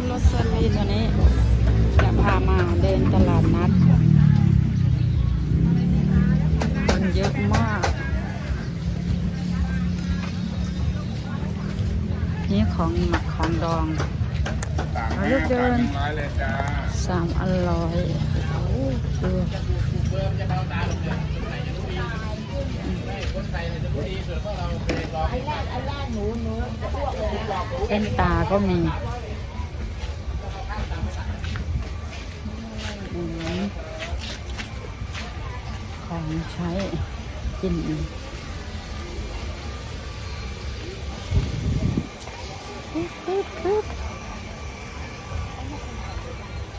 นรถสลีตัวนี้จะพามาเดินตลาดนัดคนเยอะมาก นี่ของหมักของดองเอาลูกเดินร้อยเลยจ้าสามอันร้อยโอ้โหดูเส้นตาก็มี ของใช้กิน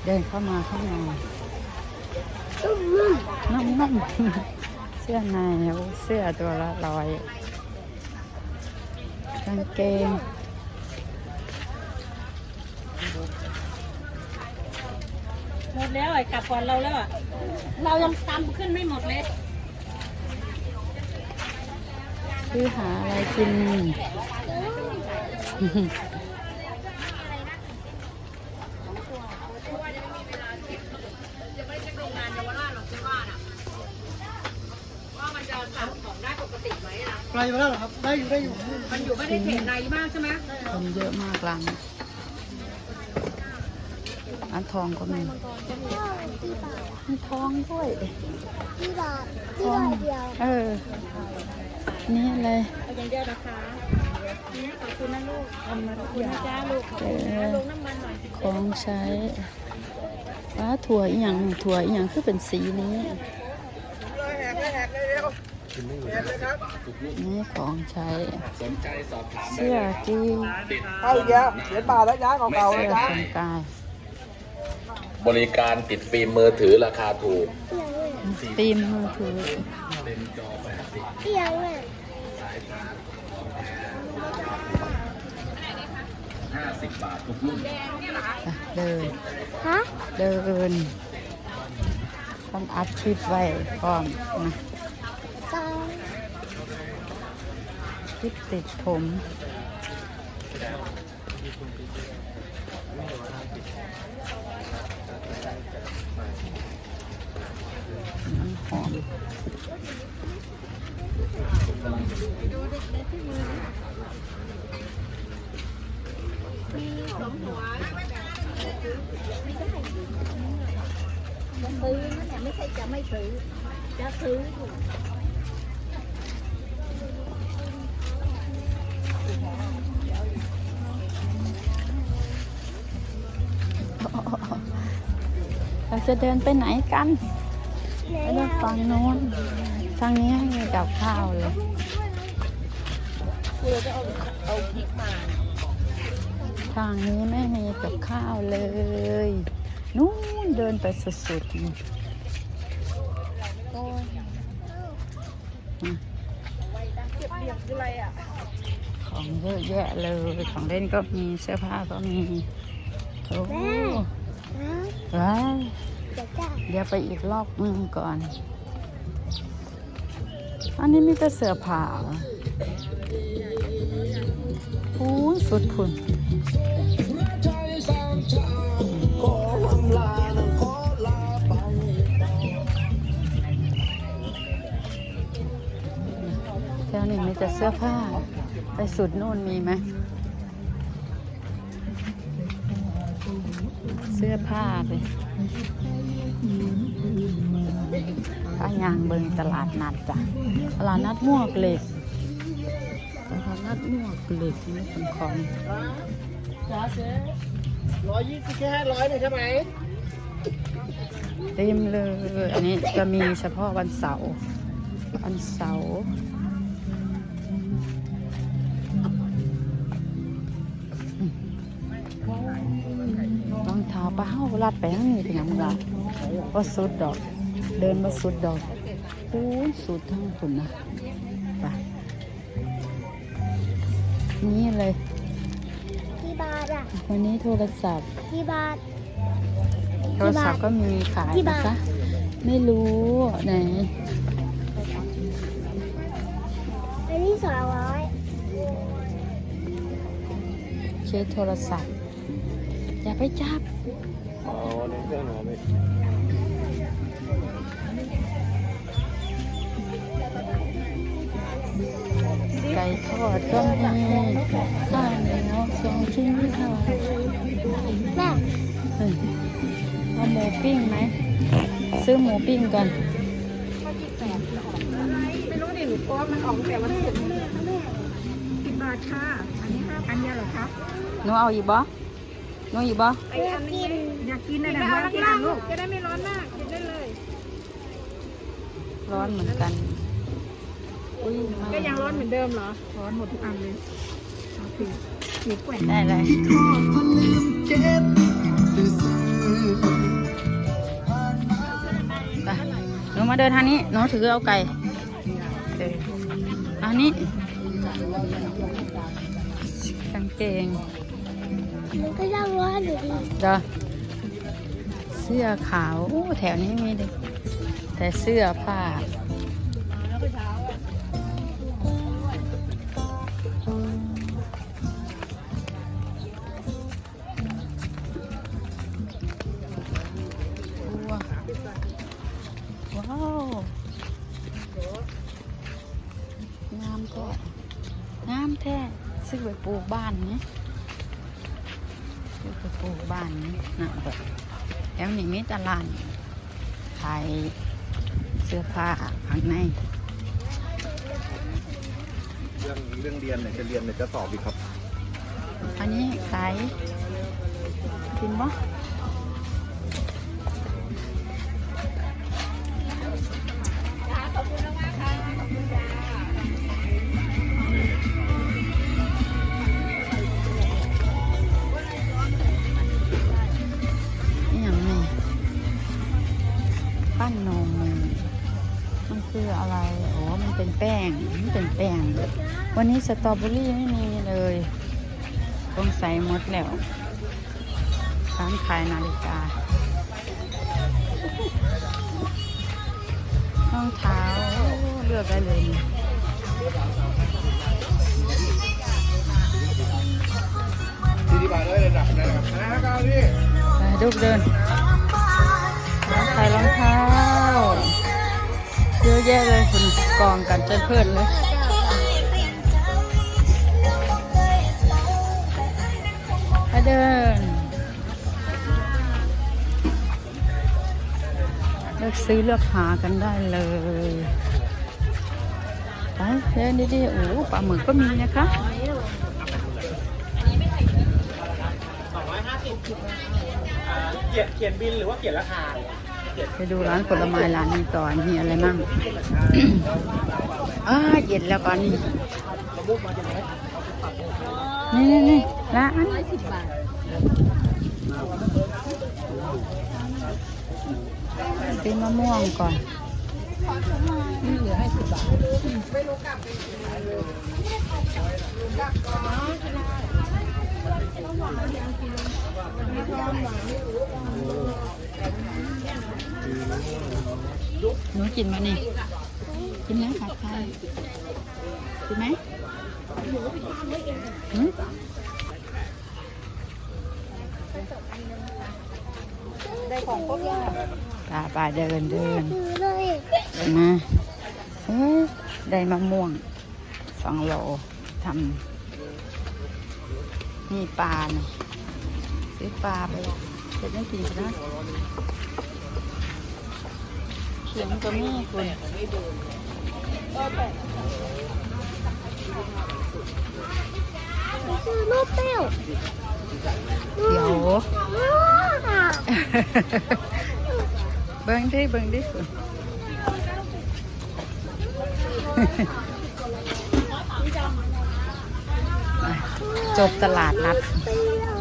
เดินเข้ามาข้างในน้ำน้ำเสื้อในโอ้เสื้อตัวละร้อยกางเกง หมดแล้วไอ้กลับก่อนเราแล้วอะ เรายังตามขึ้นไม่หมดเลยซื้อหาอะไรกิน ไกลมาแล้วเหรอครับ ได้อยู่ได้อยู่ มันอยู่ไม่ได้เขตในมากใช่ไหม คนเยอะมากร้านนี้ อันทองก็มีมีทองด้วยที่บาทที่บาทเดียวเออ นี่อะไรเอาอย่างเดียวนะคะนี่ขอบคุณนะลูกขอบคุณนะจ้าลูกขอบคุณนะลงน้ำมันหน่อยของใช้ว้าถั่วอีหยังถั่วอีหยังคือเป็นสีนี้เลยแหกเลยแหกเลยเร็วแหกเลยครับนี่ของใช้สนใจสอบถามเสื้อจีนเอาอีกแล้วเหรียญบาทแล้วย้ายเก่าๆเสื้แล้อวย้ายสงกราย บริการติดฟิล์มมือถือราคาถูกตีมมือถือเต็มจอแบบสิบเอียงเลยสายชาร์จห้าสิบาททุกรุ่นอะเดิน ฮะเดิน ต้องอัดคลิปไว้ก่อนนะสองคลิปติดผม น้ำหอมซื้อนั่นแหละไม่ใช่จะไม่ซื้อจะซื้อ เราจะเดินไปไหนกันไหนไปเดินฝั่งโน้นทางนี้มีกับข้าวเลยทางนี้ไม่มีกับข้าวเลย นู้นเดินไปสุดๆนู่ของเยอะแยะเลย ของเล่นก็มีเสื้อผ้าก็มีโอ้ ว้าเดี๋ยวไปอีกรอบนึงก่อน อันนี้มีแต่เสื้อผ้าโอ้สุดพุ่นแถวนี้มีแต่เสื้อผ้า ไปสุดนู่นมีไหม สื้อผ้าไปผ้ายางเบิงตลาดนัดจ้ะตลาดนัดมวกเหล็กตลาดนัดมวกเหล็กนี่เป็นของจ้าเจ๊ร้อยยี่สิบแค่ร้อยหนึ่งใช่ไหมเต็มเลย อันนี้จะมีเฉพาะวันเสาร์วันเสาร์ ปลาเฮ้าลัดไปข้างนี้เป็นยังไงว่าสุดดอก เดินมาสุดดอกโอ้ยสุดทั้งคุณนะไปนี่เลยที่บาทอะวันนี้โทรศัพท์ที่บาท โทรศัพท์ก็มีขายกี่นะบาท คะ ไม่รู้ไหน อันนี้สองร้อย เคสโทรศัพท์ อย่าไปจับอ๋อในเครื่องหนูไม่ไก่ทอดก็มีข้าวเหนียวสองชิ้นค่ะแม่เอาหมูปิ้งไหม ซื้อหมูปิ้งก่อนไม่รู้ดิหนูโป๊มันออกแต่วันที่สิบบาทค่ะ อันนี้ห้าพันเดียวเหรอคะหนูเอาอีกบ่ห นูอีกบ่ไอ้อันนี้อยากกินนะนะว่าที่ร้านลูกจะได้ไม่ร้อนมากกินได้เลย ร้อนเหมือนกันอุ้ยมาก็ยังร้อนเหมือนเดิมเหรอ ร้อนหมดทุกอันเลยเอาสิหนูแกว่งได้เลยไปหนูมาเดินทางนี้หนูถือเอาไก่เอออันนี้กางเกง มันก็ยังร้อนอยู่ดีเด้อเสื้อขาวโอ้แถวนี้มีเลยแต่เสื้อผ้าว้าวว้าว งามแท้ งามแท้ ซื้อไปปลูกบ้านเนี่ยซื้อไปปลูกบ้านนี่นะแบบแล้วนี่มีตลาดขายเสื้อผ้าข้างในเรื่องเรื่องเรียนเนี่ยจะเรียนเนี่ยจะสอบอีกครับ อันนี้ขายกินบ่ เป็นแป้งมันเป็นแป้ง วันนี้สตรอเบอรี่ไม่มีเลยต้องใส่หมดแล้วร้านขายนาฬิการองเท้าเลือกได้เลยที่ที่บาทเลยระดับนะครับนะครับพี่ไปดูเดินร้านขายรองเท้าเยอะแยะเลยคุ กองกันจนเพื่อนเลยไปเดินเลือกซื้อเลือกหากันได้เลยไปเดินดีๆโอ้ปลาหมึกก็มีนะคะเขียนเขียนบินหรือว่าเขียนราคา ไปดูร้านผลไม้ร้านนี้ก่อนมีอะไรมั่งอ้าเย็นแล้วก่อนนี่นี่นี่นี่ร้านเป็นมะม่วงก่อนนี่ใหนู กินมานี่ กินไหมผัดไทยกินไหมหืมป่าป่าเดินเดินมาเฮ้ยได้มะม่วงสองโลทำนี่ปลาเนี่ยซื้อปลาไป จะได้กินกันนะเขียงก็มีคุณคือลูกเปรี้ยวเดี๋ยวว้าวเบิ่งดิเบิ่งดิคุณจบตลาดนัดเปรี้